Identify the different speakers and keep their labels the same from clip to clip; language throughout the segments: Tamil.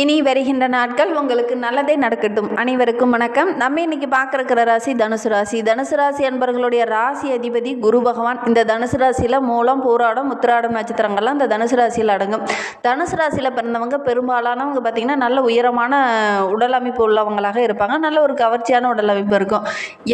Speaker 1: இனி வருகின்ற நாட்கள் உங்களுக்கு நல்லதே நடக்கட்டும். அனைவருக்கும் வணக்கம். நம்ம இன்னைக்கு பார்க்குற ராசி தனுசு ராசி. தனுசு ராசி என்பவர்களுடைய ராசி அதிபதி குரு பகவான். இந்த தனுசு ராசியில் மூலம் போராடம் உத்திராடம் நட்சத்திரங்கள்லாம் இந்த தனுசு ராசியில் அடங்கும். தனுசு ராசியில் பிறந்தவங்க பெரும்பாலானவங்க பார்த்திங்கன்னா நல்ல உயரமான உடல் அமைப்பு உள்ளவங்களாக இருப்பாங்க. நல்ல ஒரு கவர்ச்சியான உடல் அமைப்பு இருக்கும்.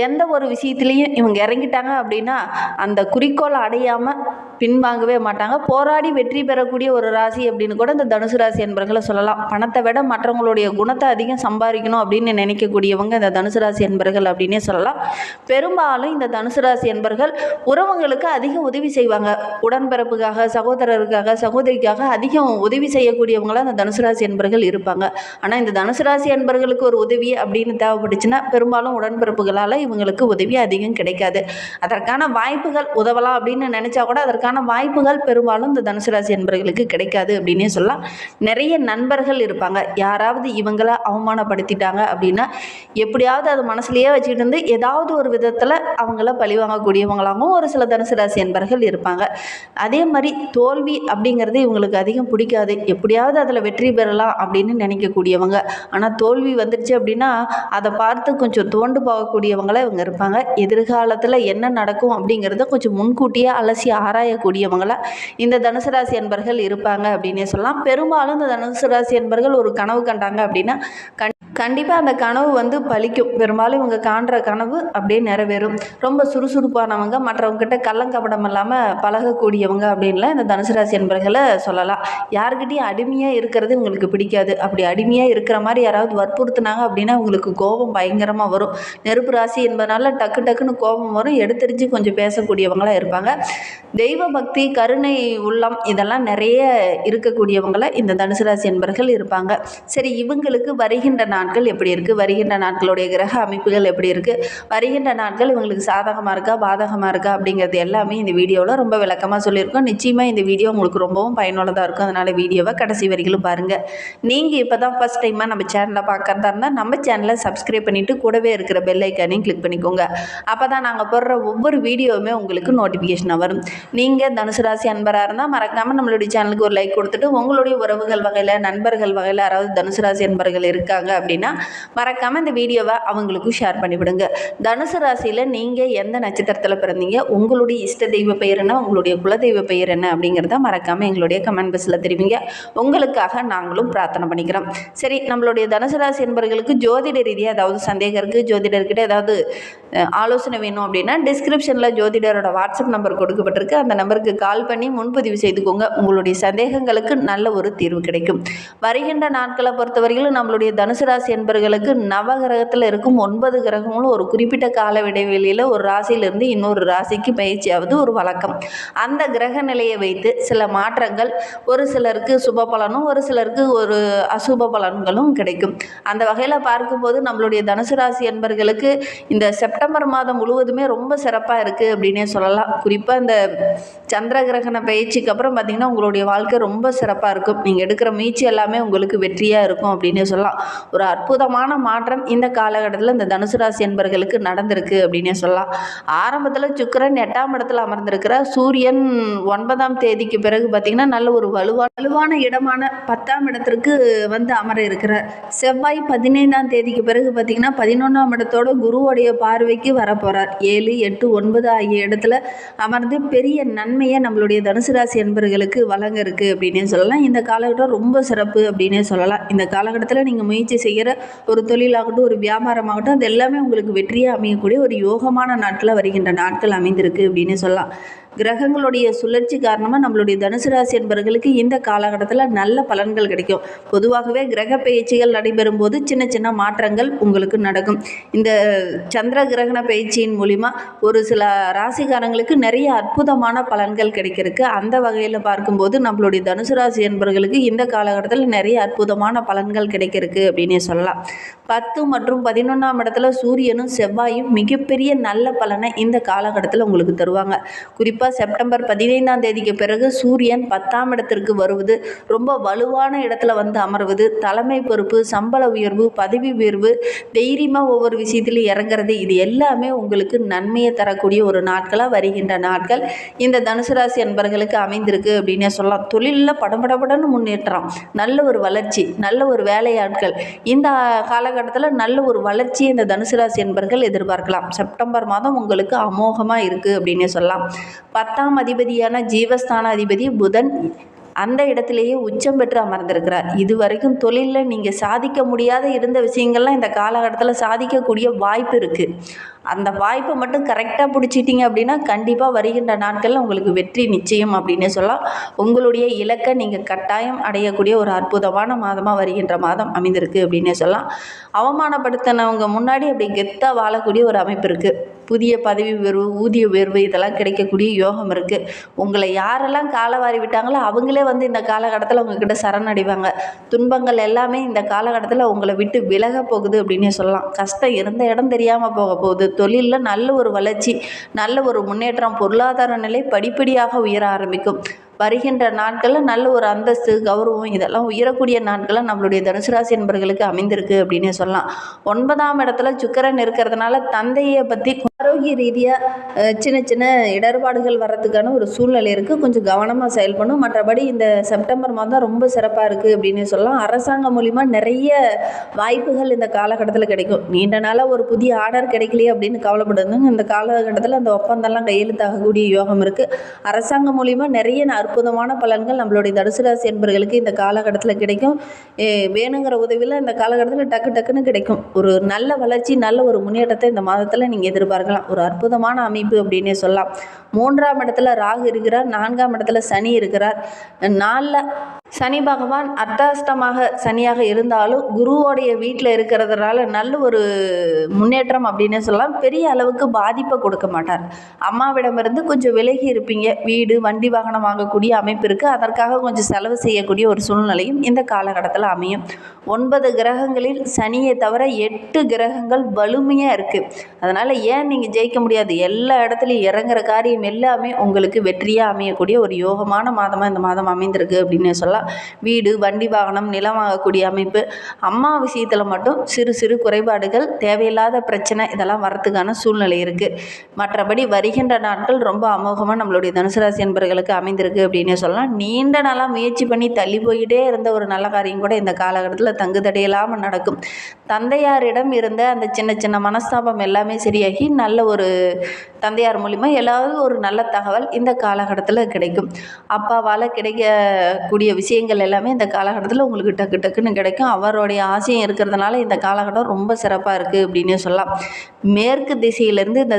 Speaker 1: எந்த ஒரு விஷயத்துலையும் இவங்க இறங்கிட்டாங்க அப்படின்னா அந்த குறிக்கோளை அடையாமல் பின்வாங்கவே மாட்டாங்க. போராடி வெற்றி பெறக்கூடிய ஒரு ராசி அப்படின்னு கூட இந்த தனுசு ராசி என்பர்களை சொல்லலாம். பணத்தை விட மற்றவங்களுடைய குணத்தை அதிகம் சம்பாதிக்கணும் அப்படின்னு நினைக்கக்கூடியவங்க இந்த தனுசு ராசி என்பர்கள் அப்படின்னே சொல்லலாம். பெரும்பாலும் இந்த தனுசு ராசி என்பர்கள் உறவுங்களுக்கு அதிக உதவி செய்வாங்க. உடன்பிறப்புக்காக சகோதரருக்காக சகோதரிக்காக அதிகம் உதவி செய்யக்கூடியவங்களாக இந்த தனுசு ராசி என்பர்கள் இருப்பாங்க. ஆனால் இந்த தனுசு ராசி என்பர்களுக்கு ஒரு உதவி அப்படின்னு தேவைப்பட்டுச்சுன்னா பெரும்பாலும் உடன்பிறப்புகளால் இவங்களுக்கு உதவி அதிகம் கிடைக்காது. அதற்கான வாய்ப்புகள் உதவலாம் அப்படின்னு நினச்சா கூட அதற்கான வாய்ப்புகள் பெரும்பாலும் இந்த தனுசு ராசி என்பர்களுக்கு கிடைக்காது அப்படின்னே சொல்லலாம். நிறைய நண்பர்கள் இருப்பாங்க. யாராவது இவங்களை அவமானப்படுத்திட்டாங்க அப்படின்னா எப்படியாவது அது மனசுலேயே வச்சுக்கிட்டு இருந்து ஏதாவது ஒரு விதத்தில் அவங்கள பழி வாங்கக்கூடியவங்களாகவும் ஒரு சில தனுசு ராசி என்பர்கள் இருப்பாங்க. அதே மாதிரி தோல்வி அப்படிங்கிறது இவங்களுக்கு அதிகம் பிடிக்காது. எப்படியாவது அதில் வெற்றி பெறலாம் அப்படின்னு நினைக்கக்கூடியவங்க. ஆனால் தோல்வி வந்துடுச்சு அப்படின்னா அதை பார்த்து கொஞ்சம் தோண்டு போகக்கூடியவங்களாக இவங்க இருப்பாங்க. எதிர்காலத்தில் என்ன நடக்கும் அப்படிங்கிறத கொஞ்சம் முன்கூட்டியே அலசி ஆராயக்கூடியவங்களாக இந்த தனுசு ராசி என்பர்கள் இருப்பாங்க அப்படின்னே சொல்லலாம். பெரும்பாலும் இந்த தனுசு ராசி என்பர்கள் ஒரு கனவு கண்டாங்க அப்படின்னா கண் கண்டிப்பாக அந்த கனவு வந்து பலிக்கும் பெரும்பாலும் இவங்க காண்ற கனவு அப்படியே நிறைவேறும். ரொம்ப சுறுசுறுப்பானவங்க மற்றவங்ககிட்ட கள்ளங்கபடம் இல்லாமல் பழகக்கூடியவங்க அப்படின்லாம் இந்த தனுசு ராசி என்பர்களை சொல்லலாம். யாருக்கிட்டையும் அடிமையாக இருக்கிறது இவங்களுக்கு பிடிக்காது. அப்படி அடிமையாக இருக்கிற மாதிரி யாராவது வற்புறுத்தினாங்க அப்படின்னா உங்களுக்கு கோபம் பயங்கரமாக வரும். நெருப்பு ராசி என்பதனால டக்கு டக்குன்னு கோபம் வரும். எடுத்தறிஞ்சு கொஞ்சம் பேசக்கூடியவங்களாக இருப்பாங்க. தெய்வ பக்தி கருணை உள்ளம் இதெல்லாம் நிறைய இருக்கக்கூடியவங்களை இந்த தனுசு ராசி என்பர்கள் இருப்பாங்க. சரி இவங்களுக்கு வருகின்ற நாட்கள் எப்படி இருக்குது வருகின்ற நாட்களுடைய கிரக அமைப்புகள் எப்படி இருக்குது வருகின்ற நாட்கள் இவங்களுக்கு சாதகமாக இருக்கா? பாதகமாக இருக்கா? அப்படிங்கிறது எல்லாமே இந்த வீடியோவில் ரொம்ப விளக்கமாக சொல்லியிருக்கோம். நிச்சயமாக இந்த வீடியோ உங்களுக்கு ரொம்பவும் பயனுள்ளதாக இருக்கும். அதனால் வீடியோவை கடைசி வரைக்கும் பாருங்கள் நீங்கள் இப்போ தான் ஃபஸ்ட் டைமாக நம்ம சேனலை பார்க்குறதா இருந்தால் நம்ம சேனலை சப்ஸ்கிரைப் பண்ணிவிட்டு கூடவே இருக்கிற பெல் ஐக்கானையும் கிளிக் பண்ணிக்கோங்க. அப்போ தான் நாங்கள் போடுற ஒவ்வொரு வீடியோவுமே உங்களுக்கு நோட்டிஃபிகேஷனாக வரும். நீங்கள் தனுசு ராசி அன்பராக இருந்தால் மறக்காமல் நம்மளுடைய சேனலுக்கு ஒரு லைக் கொடுத்துட்டு உங்களுடைய உறவுகள் வகையில் நண்பர்கள் வகையில் யாராவது தனுசு ராசி அன்பர்கள் இருக்காங்க அப்படின்னு அப்படின்னா மறக்காமல் இந்த வீடியோவை அவங்களுக்கும் ஷேர் பண்ணிவிடுங்க. தனுசு ராசியில் நீங்கள் எந்த நட்சத்திரத்தில் பிறந்தீங்க? உங்களுடைய இஷ்ட தெய்வ பெயர் என்ன? உங்களுடைய குலதெய்வ பெயர் என்ன? அப்படிங்கிறத மறக்காமல் எங்களுடைய கமெண்ட் பாக்ஸில் தெரிவிங்க. உங்களுக்காக நாங்களும் பிரார்த்தனை பண்ணிக்கிறோம். சரி நம்மளுடைய தனுசு ராசி என்பர்களுக்கு ஜோதிட ரீதியாக ஏதாவது சந்தேகம் இருக்குது ஜோதிடர்கிட்ட ஏதாவது ஆலோசனை வேணும் அப்படின்னா டிஸ்கிரிப்ஷனில் ஜோதிடரோட வாட்ஸ்அப் நம்பர் கொடுக்கப்பட்டிருக்கு. அந்த நம்பருக்கு கால் பண்ணி முன்பதிவு செய்துக்கோங்க. உங்களுடைய சந்தேகங்களுக்கு நல்ல ஒரு தீர்வு கிடைக்கும். வருகின்ற நாட்களை பொறுத்தவரையிலும் நம்மளுடைய தனுசு ராசி ராசி என்பர்களுக்கு நவகிரகத்தில் இருக்கும் ஒன்பது கிரகங்களும் ஒரு குறிப்பிட்ட கால இடைவெளியில் ஒரு ராசியிலிருந்து இன்னொரு ராசிக்கு பயிற்சியாவது ஒரு வழக்கம். அந்த கிரக நிலையை வைத்து சில மாற்றங்கள் ஒரு சிலருக்கு சுப பலனும் ஒரு சிலருக்கு ஒரு அசுப பலன்களும் கிடைக்கும். அந்த வகையில் பார்க்கும்போது நம்மளுடைய தனுசு ராசி என்பர்களுக்கு இந்த செப்டம்பர் மாதம் முழுவதுமே ரொம்ப சிறப்பாக இருக்குது அப்படின்னே சொல்லலாம். குறிப்பாக இந்த சந்திர கிரகண பயிற்சிக்கு அப்புறம் பார்த்திங்கன்னா உங்களுடைய வாழ்க்கை ரொம்ப சிறப்பாக இருக்கும். நீங்கள் எடுக்கிற முயற்சி எல்லாமே உங்களுக்கு வெற்றியாக இருக்கும் அப்படின்னே சொல்லலாம். ஒரு அற்புதமான மாற்றம் இந்த காலகட்டத்தில் இந்த தனுசு ராசி என்பர்களுக்கு நடந்திருக்கு அப்படின்னே சொல்லலாம். ஆரம்பத்தில் சுக்கிரன் எட்டாம் இடத்துல அமர்ந்திருக்கிற சூரியன் ஒன்பதாம் தேதிக்கு பிறகு பார்த்திங்கன்னா நல்ல ஒரு வலுவா வலுவான இடமான பத்தாம் இடத்திற்கு வந்து அமர இருக்கிறார். செவ்வாய் பதினைந்தாம் தேதிக்கு பிறகு பார்த்திங்கன்னா பதினொன்றாம் இடத்தோட குருவுடைய பார்வைக்கு வரப்போகிறார் ஏழு எட்டு ஒன்பது ஆகிய இடத்துல அமர்ந்து பெரிய நன்மையை நம்மளுடைய தனுசு ராசி என்பர்களுக்கு வழங்க இருக்குது அப்படின்னே சொல்லலாம். இந்த காலகட்டம் ரொம்ப சிறப்பு அப்படின்னே சொல்லலாம். இந்த காலகட்டத்தில் நீங்கள் முயற்சி செய்கிற ஒரு தொழிலாகட்டும் ஒரு வியாபாரமாகட்டும் அது எல்லாமே உங்களுக்கு வெற்றியாக அமையக்கூடிய ஒரு யோகமான நாட்களில் வருகின்ற நாட்கள் அமைந்திருக்கு அப்படின்னு சொல்லலாம். கிரகங்களுடைய சுழற்சி காரணமாக நம்மளுடைய தனுசு ராசி என்பவர்களுக்கு இந்த காலகட்டத்தில் நல்ல பலன்கள் கிடைக்கும். பொதுவாகவே கிரக பயிற்சிகள் நடைபெறும் போது சின்ன சின்ன மாற்றங்கள் உங்களுக்கு நடக்கும். இந்த சந்திர கிரகண பயிற்சியின் மூலிமா ஒரு சில ராசிக்காரங்களுக்கு நிறைய அற்புதமான பலன்கள் கிடைக்கிறதுக்கு அந்த வகையில் பார்க்கும்போது நம்மளுடைய தனுசு ராசி என்பவர்களுக்கு இந்த காலகட்டத்தில் நிறைய அற்புதமான பலன்கள் கிடைக்கிறதுக்கு அப்படின்னே சொல்லலாம். சொல்லலாம். பத்து மற்றும் பதினொன்றாம் இடத்துல சூரியனும் செவ்வாயும் மிகப்பெரிய நல்ல பலனை இந்த காலகட்டத்தில் உங்களுக்கு தருவாங்க. குறிப்பாக செப்டம்பர் பதினைந்தாம் தேதிக்கு பிறகு சூரியன் பத்தாம் இடத்திற்கு வருவது ரொம்ப வலுவான இடத்துல வந்து அமர்வது தலைமை பொறுப்பு சம்பள உயர்வு பதவி உயர்வு தைரியமாக ஒவ்வொரு விஷயத்திலும் இறங்குறது இது எல்லாமே உங்களுக்கு நன்மையை தரக்கூடிய ஒரு நாட்களாக வருகின்ற நாட்கள். இந்த தனுசு ராசி அன்பர்களுக்கு அமைந்திருக்கு அப்படின்னே சொல்லலாம். தொழிலில் படபடபடன்னு முன்னேற்றம். நல்ல ஒரு வளர்ச்சி நல்ல ஒரு வேலையாட்கள். இந்த காலகட்டத்தில் நல்ல ஒரு வளர்ச்சியை இந்த தனுசு ராசி என்பர்கள் எதிர்பார்க்கலாம். செப்டம்பர் மாதம் உங்களுக்கு அமோகமாக இருக்குது அப்படின்னே சொல்லலாம். பத்தாம் அதிபதியான ஜீவஸ்தான அதிபதி புதன் அந்த இடத்திலேயே உச்சம் பெற்று அமர்ந்திருக்கிறார். இது வரைக்கும் தொழிலில் நீங்கள் சாதிக்க முடியாத இருந்த விஷயங்கள்லாம் இந்த காலகட்டத்தில் சாதிக்கக்கூடிய வாய்ப்பு இருக்குது அந்த வாய்ப்பை மட்டும் கரெக்டாக பிடிச்சிட்டிங்க அப்படின்னா கண்டிப்பாக வருகின்ற நாட்களில் உங்களுக்கு வெற்றி நிச்சயம் அப்படின்னே சொல்லலாம். உங்களுடைய இலக்கை நீங்கள் கட்டாயம் அடையக்கூடிய ஒரு அற்புதமான மாதமாக வருகின்ற மாதம் அமைந்திருக்கு அப்படின்னே சொல்லலாம். அவமானப்படுத்தினவங்க முன்னாடி அப்படி கெத்தாக வாழக்கூடிய ஒரு அமைப்பு இருக்குது புதிய பதவி உயர்வு ஊதிய உயர்வு இதெல்லாம் கிடைக்கக்கூடிய யோகம் இருக்குது உங்களை யாரெல்லாம் காலவாரி விட்டாங்களோ அவங்களே வந்து இந்த காலகட்டத்தில் உங்ககிட்ட சரணடைவாங்க துன்பங்கள் எல்லாமே இந்த காலகட்டத்தில் உங்களை விட்டு விலக போகுது அப்படின்னே சொல்லலாம். கஷ்டம் இருந்த இடம் தெரியாமல் போக போகுது. தொழிலில் நல்ல ஒரு வளர்ச்சி நல்ல ஒரு முன்னேற்றம் பொருளாதார நிலை படிப்படியாக உயர ஆரம்பிக்கும். வருகின்ற நாட்களில் நல்ல ஒரு அந்தஸ்து கௌரவம் இதெல்லாம் உயரக்கூடிய நாட்களாக நம்மளுடைய தனுசு ராசி என்பர்களுக்கு அமைந்திருக்கு அப்படின்னு சொல்லலாம். ஒன்பதாம் இடத்துல சுக்கரன் இருக்கிறதுனால தந்தையை பற்றி ஆரோக்கிய ரீதியாக சின்ன சின்ன இடர்பாடுகள் வர்றதுக்கான ஒரு சூழ்நிலை இருக்குது கொஞ்சம் கவனமாக செயல்படும் மற்றபடி இந்த செப்டம்பர் மாதம் ரொம்ப சிறப்பாக இருக்குது அப்படின்னு சொல்லலாம். அரசாங்கம் மூலிமா நிறைய வாய்ப்புகள் இந்த காலகட்டத்தில் கிடைக்கும். நீண்ட நாளாக ஒரு புதிய ஆர்டர் கிடைக்கலையே அப்படின்னு கவலைப்படுதுங்க இந்த காலகட்டத்தில் அந்த ஒப்பந்தம்லாம் கையெழுத்தாகக்கூடிய யோகம் இருக்குது அரசாங்கம் மூலிமா நிறைய அற்புதமான பலன்கள் நம்மளுடைய தனுசு ராசி என்பர்களுக்கு இந்த காலகட்டத்தில் கிடைக்கும். வேணுங்கிற உதவியில் இந்த காலகட்டத்தில் டக்கு டக்குன்னு கிடைக்கும். ஒரு நல்ல வளர்ச்சி நல்ல ஒரு முன்னேற்றத்தை இந்த மாதத்தில் நீங்கள் எதிர்பார்க்கலாம். ஒரு அற்புதமான அமைப்பு அப்படின்னே சொல்லலாம். மூன்றாம் இடத்துல ராகு இருக்கிறார் நான்காம் இடத்துல சனி இருக்கிறார். நாலில் சனி பகவான் அர்த்தாஷ்டமாக சனியாக இருந்தாலும் குருவோடைய வீட்டில் இருக்கிறதுனால நல்ல ஒரு முன்னேற்றம் அப்படின்னே சொல்லலாம். பெரிய அளவுக்கு பாதிப்பை கொடுக்க மாட்டார். அம்மாவிடமிருந்து கொஞ்சம் விலகி இருப்பீங்க. வீடு வண்டி வாகனம் வாங்கக்கூடிய அமைப்பு இருக்குது அதற்காக கொஞ்சம் செலவு செய்யக்கூடிய ஒரு சூழ்நிலையும் இந்த காலகட்டத்தில் அமையும். ஒன்பது கிரகங்களில் சனியை தவிர எட்டு கிரகங்கள் வலிமையாக இருக்குது அதனால் ஏன் நீங்கள் ஜெயிக்க முடியாது? எல்லா இடத்துலையும் இறங்குற காரியம் எல்லாமே உங்களுக்கு வெற்றியாக அமையக்கூடிய ஒரு யோகமான மாதமாக இந்த மாதம் அமைந்திருக்கு அப்படின்னு சொல்லலாம். வீடு வண்டி வாகனம் நிலம் வாங்கக்கூடிய அமைப்பு. அம்மா விஷயத்தில் மட்டும் சிறு சிறு குறைபாடுகள் தேவையில்லாத பிரச்சனை இதெல்லாம் வரத்துக்கான சூழ்நிலை இருக்குது மற்றபடி வருகின்ற நாட்கள் ரொம்ப அமோகமாக நம்மளுடைய தனுசு ராசி என்பர்களுக்கு அமைந்திருக்கு. அப்படின்னே சொல்லலாம். நீண்ட நாளாக முயற்சி பண்ணி தள்ளி போயிட்டே இருந்த ஒரு நல்ல காரியம் கூட இந்த காலகட்டத்தில் தங்கு தடையில்லாமல் நடக்கும். தந்தையாரிடம் இருந்த அந்த சின்ன சின்ன மனஸ்தாபம் எல்லாமே சரியாகி நல்ல ஒரு தந்தையார் மூலிமா ஏதாவது ஒரு நல்ல தகவல் இந்த காலகட்டத்தில் கிடைக்கும். அப்பாவால் கிடைக்கக்கூடிய விஷயங்கள் எல்லாமே இந்த காலகட்டத்தில் உங்களுக்கு டக்கு டக்குன்னு கிடைக்கும். அவருடைய ஆசையும் இருக்கிறதுனால இந்த காலகட்டம் ரொம்ப சிறப்பாக இருக்குது அப்படின்னு சொல்லலாம். மேற்கு திசையிலேருந்து இந்த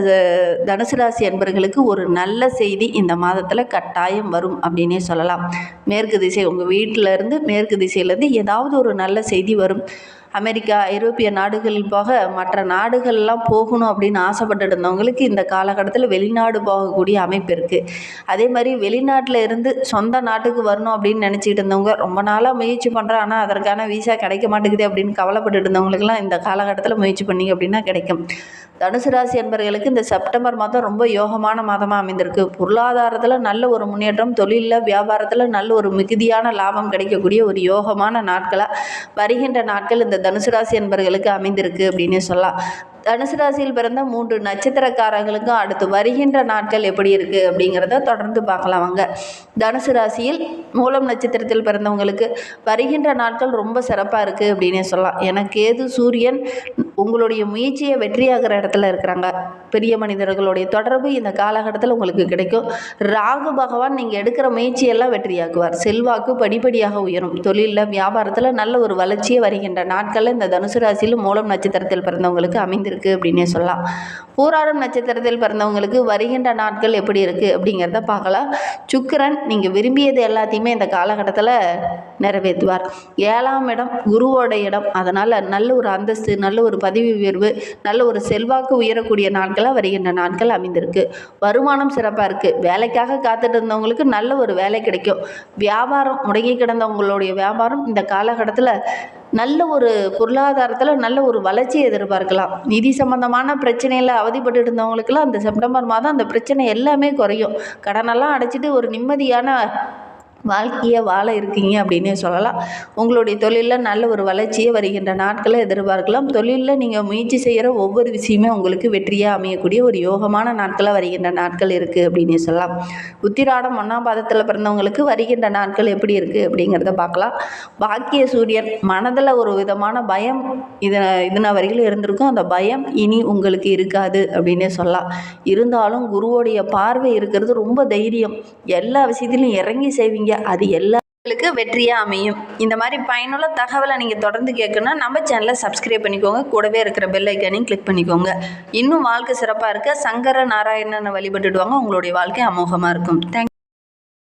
Speaker 1: தனுசு ராசி அன்பர்களுக்கு ஒரு நல்ல செய்தி இந்த மாதத்தில் கட்டாயம் வரும். அப்படின்னே சொல்லலாம். மேற்கு திசை உங்கள் வீட்டிலேருந்து மேற்கு திசையிலேருந்து ஏதாவது ஒரு நல்ல செய்தி வரும். அமெரிக்கா ஐரோப்பிய நாடுகளில் போக மற்ற நாடுகள்லாம் போகணும் அப்படின்னு ஆசைப்பட்டு இருந்தவங்களுக்கு இந்த காலகட்டத்தில் வெளிநாடு போகக்கூடிய அமைப்பு இருக்குது அதே மாதிரி வெளிநாட்டில் இருந்து சொந்த நாட்டுக்கு வரணும் அப்படின்னு நினச்சிக்கிட்டு இருந்தவங்க ரொம்ப நாளாக முயற்சி பண்ணுறேன் ஆனால் அதற்கான வீசா கிடைக்க மாட்டேங்குது அப்படின்னு கவலைப்பட்டு இருந்தவங்களுக்குலாம் இந்த காலகட்டத்தில் முயற்சி பண்ணிங்க அப்படின்னா கிடைக்கும். தனுசு ராசி என்பவர்களுக்கு இந்த செப்டம்பர் மாதம் ரொம்ப யோகமான மாதமாக அமைந்திருக்கு. பொருளாதாரத்தில் நல்ல ஒரு முன்னேற்றம் தொழிலில் வியாபாரத்தில் நல்ல ஒரு மிகுதியான லாபம் கிடைக்கக்கூடிய ஒரு யோகமான நாட்களாக வருகின்ற நாட்கள் இந்த தனுசு ராசி என்பவர்களுக்கு அமைந்திருக்கு அப்படின்னே சொல்லலாம். தனுசு ராசியில் பிறந்த மூன்று நட்சத்திரக்காரங்களுக்கும் அடுத்து வருகின்ற நாட்கள் எப்படி இருக்குது அப்படிங்கிறத தொடர்ந்து பார்க்கலாம் வாங்க. தனுசு ராசியில் மூலம் நட்சத்திரத்தில் பிறந்தவங்களுக்கு வருகின்ற நாட்கள் ரொம்ப சிறப்பாக இருக்குது அப்படின்னே சொல்லலாம். ஏன்னா கேது சூரியன் உங்களுடைய முயற்சியை வெற்றியாகிற இடத்துல இருக்கிறாங்க. பெரிய மனிதர்களுடைய தொடர்பு இந்த காலகட்டத்தில் உங்களுக்கு கிடைக்கும். ராகு பகவான் நீங்கள் எடுக்கிற முயற்சியெல்லாம் வெற்றியாக்குவார். செல்வாக்கு படிப்படியாக உயரும். தொழிலில் வியாபாரத்தில் நல்ல ஒரு வளர்ச்சியை வருகின்ற நாட்களில் இந்த தனுசு ராசியில் மூலம் நட்சத்திரத்தில் பிறந்தவங்களுக்கு அமைந்திருக்கு. அப்படின்னே சொல்லலாம். பூராடம் நட்சத்திரத்தில் பிறந்தவங்களுக்கு வருகின்ற நாட்கள் எப்படி இருக்குது அப்படிங்கிறத பார்க்கலாம். சுக்கரன் நீங்கள் விரும்பியது எல்லாத்தையுமே இந்த காலகட்டத்தில் நிறைவேற்றுவார். ஏழாம் இடம் குருவோட இடம். அதனால் நல்ல ஒரு அந்தஸ்து நல்ல ஒரு பதவி உயர்வு நல்ல ஒரு செல்வாக்கு உயரக்கூடிய நாட்களாக வருகின்ற நாட்கள் அமைந்திருக்கு. வருமானம் சிறப்பாக இருக்குது வேலைக்காக காத்துட்டு இருந்தவங்களுக்கு நல்ல ஒரு வேலை கிடைக்கும். வியாபாரம் முடங்கி கிடந்தவங்களுடைய வியாபாரம் இந்த காலகட்டத்தில் நல்ல ஒரு பொருளாதாரத்தில் நல்ல ஒரு வளர்ச்சியை எதிர்பார்க்கலாம். நிதி சம்மந்தமான பிரச்சனையில் அவதிப்பட்டு இருந்தவங்களுக்கெல்லாம் அந்த செப்டம்பர் மாதம் அந்த பிரச்சனை எல்லாமே குறையும். கடனெல்லாம் அடைச்சிட்டு ஒரு நிம்மதியான வாழ்க்கையை வாழ இருக்கீங்க அப்படின்னே சொல்லலாம். உங்களுடைய தொழிலில் நல்ல ஒரு வளர்ச்சியை வருகின்ற நாட்களை எதிர்பார்க்கலாம். தொழிலில் நீங்கள் முயற்சி செய்கிற ஒவ்வொரு விஷயமே உங்களுக்கு வெற்றியாக அமையக்கூடிய ஒரு யோகமான நாட்களாக வருகின்ற நாட்கள் இருக்குது அப்படின்னே சொல்லலாம். உத்திராடம் ஒன்றாம் பாதத்தில் பிறந்தவங்களுக்கு வருகின்ற நாட்கள் எப்படி இருக்குது அப்படிங்கிறத பார்க்கலாம். பாக்கிய சூரியன் மனதில் ஒரு விதமான பயம் இது இதுனா வரையிலும் இருந்திருக்கும். அந்த பயம் இனி உங்களுக்கு இருக்காது அப்படின்னே சொல்லலாம். இருந்தாலும் குருவோடைய பார்வை இருக்கிறது ரொம்ப தைரியம். எல்லா விஷயத்திலும் இறங்கி செய்வீங்க. அது எல்லா உங்களுக்கு வெற்றியாக அமையும். இந்த மாதிரி பயனுள்ள தகவலை நீங்கள் தொடர்ந்து கேட்கணும்னா நம்ம சேனலை சப்ஸ்கிரைப் பண்ணிக்கோங்க. கூடவே இருக்கிற பெல் ஐக்கானையும் கிளிக் பண்ணிக்கோங்க. இன்னும் வாழ்க்கை சிறப்பாக இருக்க சங்கர நாராயணனை வழிபட்டுடுவாங்க உங்களுடைய வாழ்க்கை அமோகமாக இருக்கும். தேங்க்